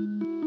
thank you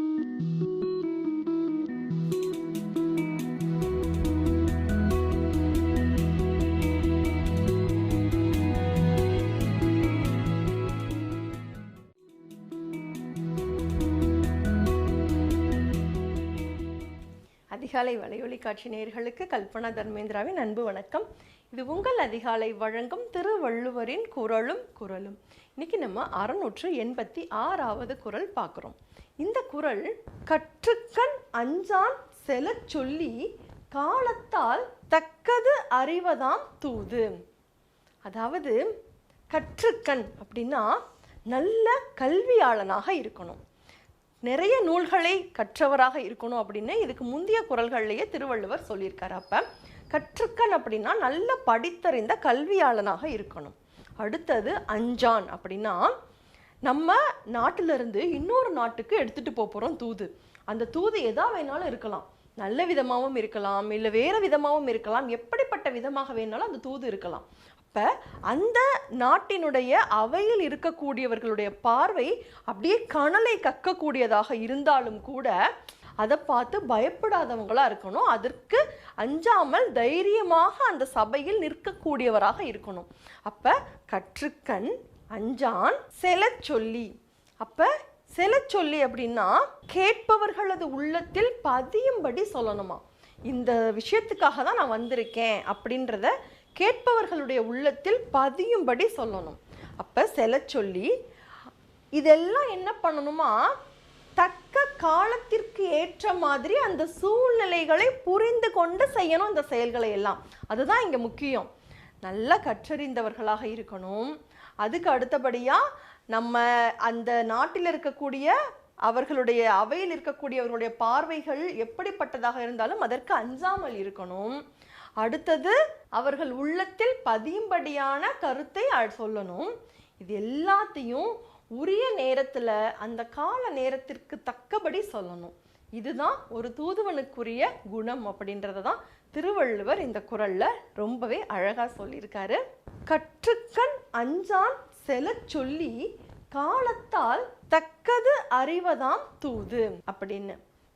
அதிகாலை வலையொலி காட்சி நேயர்களுக்கு கல்பனா தர்மேந்திராவின் அன்பு வணக்கம். இது உங்கள் அதிகாலை வழங்கும் திருவள்ளுவரின் குரலும் குரலும். இன்னைக்கு நம்ம அறுநூற்று எண்பத்தி ஆறாவது குரல் பார்க்குறோம். இந்த குரல் கற்றுக்கண் அஞ்சான் செலச் சொல்லி காலத்தால் தக்கது அறிவதாம் தூது அதாவது கற்றுக்கண் அப்படின்னா நல்ல கல்வியாளனாக இருக்கணும். நிறைய நூல்களை கற்றவராக இருக்கணும் அப்படின்னு இதுக்கு முந்தைய குரல்கள்லேயே திருவள்ளுவர் சொல்லியிருக்கார். அப்போ கற்றுக்கண் அப்படின்னா நல்ல படித்தறிந்த கல்வியாளனாக இருக்கணும். அடுத்தது அஞ்சான் அப்படின்னா நம்ம நாட்டிலிருந்து இன்னொரு நாட்டுக்கு எடுத்துகிட்டு போக போகிறோம் தூது. அந்த தூது எதா வேணாலும் இருக்கலாம். நல்ல விதமாகவும் இருக்கலாம் இல்லை வேறு விதமாகவும் இருக்கலாம். எப்படிப்பட்ட விதமாக வேணாலும் அந்த தூது இருக்கலாம். அப்போ அந்த நாட்டினுடைய அவையில் இருக்கக்கூடியவர்களுடைய பார்வை அப்படியே கனலை கக்கக்கூடியதாக இருந்தாலும் கூட அதை பார்த்து பயப்படாதவங்களா இருக்கணும். அதற்கு அஞ்சாமல் தைரியமாக அந்த சபையில் நிற்கக்கூடியவராக இருக்கணும். அப்ப கற்றுக்கண் அஞ்சான் செல சொல்லி. அப்ப செல சொல்லி அப்படின்னா கேட்பவர்களது உள்ளத்தில் பதியும்படி சொல்லணுமா. இந்த விஷயத்துக்காக தான் நான் வந்திருக்கேன் அப்படின்றத கேட்பவர்களுடைய உள்ளத்தில் பதியும்படி சொல்லணும். அப்போ செல சொல்லி இதெல்லாம் என்ன பண்ணணுமா? தக்க காலத்திற்கு ஏற்ற மாதிரி அந்த சூழ்நிலைகளை புரிந்து கொண்டு செய்யணும் இந்த செயல்களை எல்லாம். அதுதான் இங்கே முக்கியம். நல்லா கற்றறிந்தவர்களாக இருக்கணும். அதுக்கு அடுத்தபடியாக நம்ம அந்த நாட்டில் இருக்கக்கூடிய அவர்களுடைய அவையில் இருக்கக்கூடியவர்களுடைய பார்வைகள் எப்படிப்பட்டதாக இருந்தாலும் அதற்கு அஞ்சாமல் இருக்கணும். அடுத்தது அவர்கள் உள்ளத்தில் பதியும்படியான கருத்தை அ- சொல்லணும். இது எல்லாத்தையும் உரிய நேரத்தில் அந்த கால நேரத்திற்கு தக்கபடி சொல்லணும். இதுதான் ஒரு தூதுவனுக்குரிய குணம் அப்படின்றத தான் திருவள்ளுவர் இந்த குரலில் ரொம்பவே அழகாக சொல்லியிருக்காரு. கற்றுக்கண் அஞ்சான் செல சொல்லி காலத்தால் தக்கது அறிவதாம் தூது அப்படின்னு.